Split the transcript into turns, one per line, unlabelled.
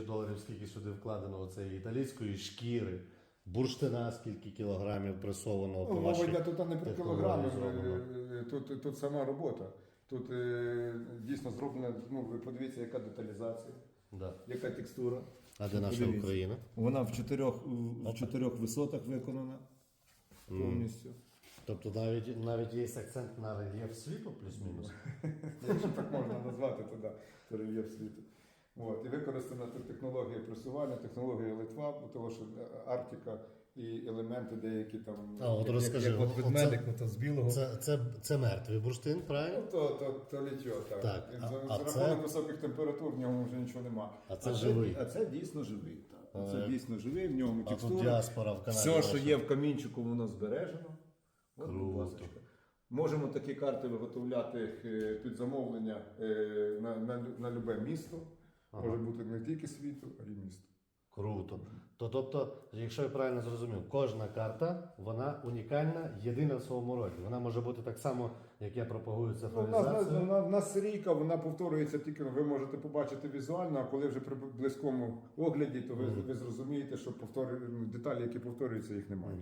тисячі доларів, скільки сюди вкладено оцеї італійської шкіри, бурштина, скільки кілограмів пресованого по
Ну, мова
вашій
йде тут не про
технології
кілограми,
зроблено.
тут, тут сама робота. Тут е, дійсно зроблена, ну ви подивіться, яка деталізація,
Да.
яка текстура.
А де наша
Подивіться.
Україна?
Вона в чотирьох, в чотирьох висотах виконана повністю.
Тобто навіть навіть є акцент на рельєф світу, плюс-мінус.
Якщо так можна назвати, то да, то рельєф світу. От. І використана технологія пресування, технологія Литва, бо того, що е, Арктика і елементи деякі там.
А, от
як,
розкажи,
як от ведмедик, ну, то з білого.
Це, це, це мертвий бурштин,
Ну,
правильно?
то, то, то літьо, так.
Так,
І
а-
за,
а
за
це-
рахунок високих температур в ньому вже нічого нема.
А це живий.
А це дійсно живий. Так. Це
як-
дійсно живий, в ньому
А тут діаспора в Канаді.
Все, що є в камінчику, воно збережено. От,
Круто.
Можемо такі карти виготовляти е, під замовлення е, на, на, лю- на любе місто. Може бути не тільки світу, а й місто.
Круто. То, тобто, якщо я правильно зрозумів, кожна карта вона унікальна, єдина в своєму роді. Вона може бути так само, як я пропагую
Ну, У нас, у нас,
цифровізацію.
нас- нас серійка, вона повторюється тільки ви можете побачити візуально, а коли вже при близькому огляді, то ви, ви зрозумієте, що повторю, деталі, які повторюються, їх немає.